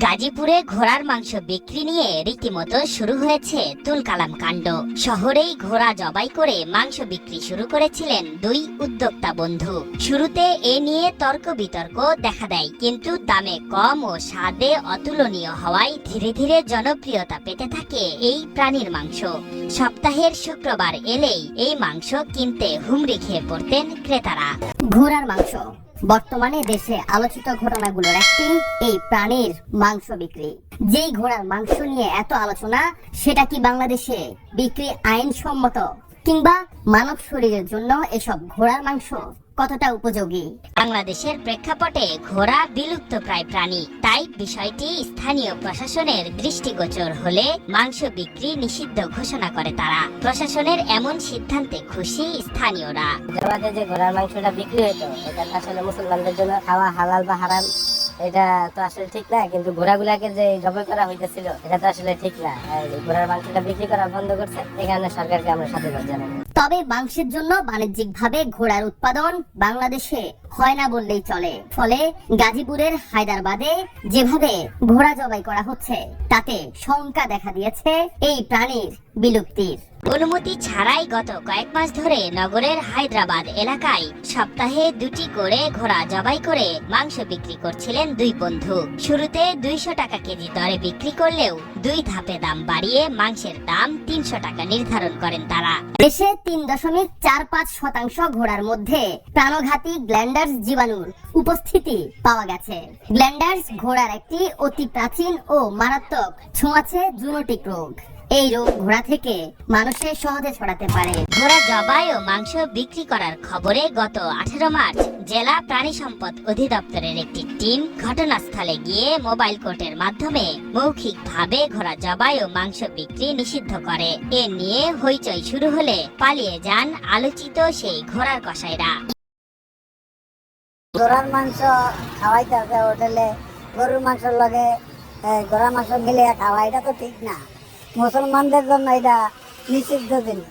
গাজীপুরে ঘোড়ার মাংস বিক্রি নিয়ে রীতিমতো শুরু হয়েছে তুলকালাম কাণ্ড। শহরেই ঘোড়া জবাই করে মাংস বিক্রি শুরু করেছিলেন দুই উদ্যোক্তা বন্ধু। শুরুতে এ নিয়ে তর্ক বিতর্ক দেখা দেয়, কিন্তু দামে কম ও স্বাদে অতুলনীয় হওয়ায় ধীরে ধীরে জনপ্রিয়তা পেতে থাকে এই প্রাণীর মাংস। সপ্তাহের শুক্রবার এলেই এই মাংস কিনতে হুমড়ি খেয়ে পড়তেন ক্রেতারা। ঘোড়ার মাংস। বর্তমানে দেশে আলোচিত ঘটনাগুলোর একটি, এই প্রাণীর মাংস বিক্রি। যেই ঘোড়ার মাংস নিয়ে এত আলোচনা, সেটা কি বাংলাদেশে বিক্রি আইনসম্মত কিংবা মানব শরীরের জন্য এসব ঘোড়ার মাংস? কতটা উপযোগী? বাংলাদেশের প্রেক্ষাপটে ঘোড়া বিলুপ্ত প্রায় প্রাণী। তাই বিষয়টি স্থানীয় প্রশাসনের দৃষ্টিগোচর হলে মাংস বিক্রি নিষিদ্ধ ঘোষণা করে তারা। প্রশাসনের এমন সিদ্ধান্তে খুশি স্থানীয়রা। জবাতে যে ঘোড়ার মাংসটা বিক্রি হতো এটা আসলে মুসলমানদের জন্য খাওয়া হালাল বা হারাম এটা তো আসলে ঠিক না। কিন্তু ঘোড়াগুলাকে যে জবাই করা হইতেছিল এটা তো আসলে ঠিক না। ঘোড়ার মাংসটা বিক্রি করা বন্ধ করছে এখানে সরকারকে আমরা সাধুবাদ জানাই তবে মাংসের জন্য বাণিজ্যিকভাবে ঘোড়ার উৎপাদন বাংলাদেশে হয় না বললেই চলে। ফলে গাজীপুরের হায়দ্রাবাদে যেভাবে ঘোড়া জবাই করা হচ্ছে তাতে শঙ্কা দেখা দিয়েছে এই প্রাণীর বিলুপ্তির। অনুমতি ছাড়াই গত কয়েক মাস ধরে নগরের হায়দ্রাবাদ এলাকায় সপ্তাহে দুটি করে ঘোড়া জবাই করে মাংস বিক্রি করছিলেন দুই বন্ধু। শুরুতে দুইশো টাকা কেজি দরে বিক্রি করলেও দুই ধাপে দাম বাড়িয়ে মাংসের দাম তিনশো টাকা নির্ধারণ করেন তারা। দেশে তিন দশমিক চার পাঁচ শতাংশ ঘোড়ার মধ্যে প্রাণঘাতী গ্ল্যান্ডার্স জীবাণুর উপস্থিতি পাওয়া গেছে। গ্ল্যান্ডার্স ঘোড়ার একটি অতি প্রাচীন ও মারাত্মক ছোঁয়াছে জুনোটিক রোগ। এই রোগ ঘোড়া থেকে মানুষের সহজে ছড়াতে পারে। ঘোড়া জবাই ও মাংস বিক্রি করার খবরে গত আঠারো মার্চ জেলা প্রাণী সম্পদ অধিদপ্তরের একটি টিম ঘটনাস্থলে গিয়ে মোবাইল কোর্টের মাধ্যমে মৌখিকভাবে ঘোড়া জবাই ও মাংস বিক্রি নিষিদ্ধ করে। এ নিয়ে হইচই শুরু হলে পালিয়ে যান আলোচিত সেই ঘোড়ার কসাইরা। গরুর মাংস খাওয়াইতে হবে হোটেলে। গরুর মাংসের লগে গরুর মাংস মিলে খাওয়া, এটা তো ঠিক না। মুসলমানদের জন্য এটা নিষিদ্ধ জিনিস।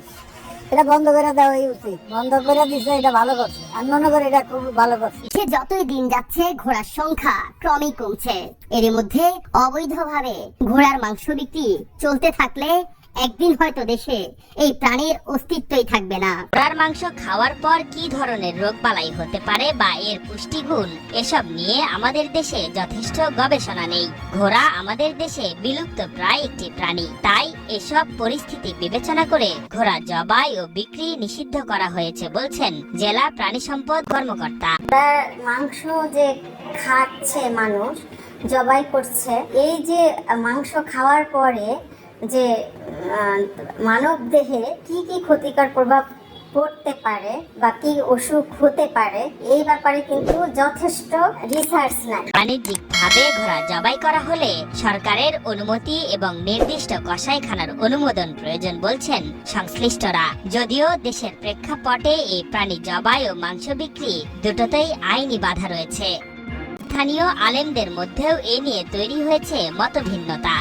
এটা বন্ধ করে দেওয়াই উচিত। বন্ধ করে দিছে, এটা ভালো করছে। আমি মনে করি এটা খুব ভালো করছে। সে যতই দিন যাচ্ছে, ঘোড়ার সংখ্যা ক্রমেই কমছে। এর মধ্যে অবৈধভাবে ঘোড়ার মাংস বিক্রি চলতে থাকলে একদিন হয়তো দেশে এই প্রাণীর অস্তিত্বই থাকবে না। ঘোড়ার মাংস খাওয়ার পর কি ধরনের রোগবালাই হতে পারে বা এর পুষ্টিগুণ এসব নিয়ে আমাদের দেশে যথেষ্ট গবেষণা নেই। ঘোড়া আমাদের দেশে বিলুপ্ত প্রায় একটি প্রাণী। তাই এসব পরিস্থিতি বিবেচনা করে ঘোড়া জবাই ও বিক্রি নিষিদ্ধ করা হয়েছে বলছেন জেলা প্রাণী সম্পদ কর্মকর্তা। মাংস যে খাচ্ছে মানুষ জবাই করছে এই যে মাংস খাওয়ার পরে যে মানব দেহে কি কি ক্ষতিকর প্রভাব পড়তে পারে বা কি অসুখ হতে পারে, এই ব্যাপারে কিন্তু যথেষ্ট রিসার্চ নাই। বাণিজ্যিকভাবে ঘোড়া জবাই করা হলে সরকারের অনুমতি এবং নির্দিষ্ট কসাইখানার অনুমোদন প্রয়োজন বলছেন সংশ্লিষ্টরা। যদিও দেশের প্রেক্ষাপটে এই প্রাণী জবাই ও মাংস বিক্রি দুটোতেই আইনি বাধা রয়েছে। স্থানীয় আলেমদের মধ্যেও এ নিয়ে তৈরি হয়েছে মতভিন্নতা।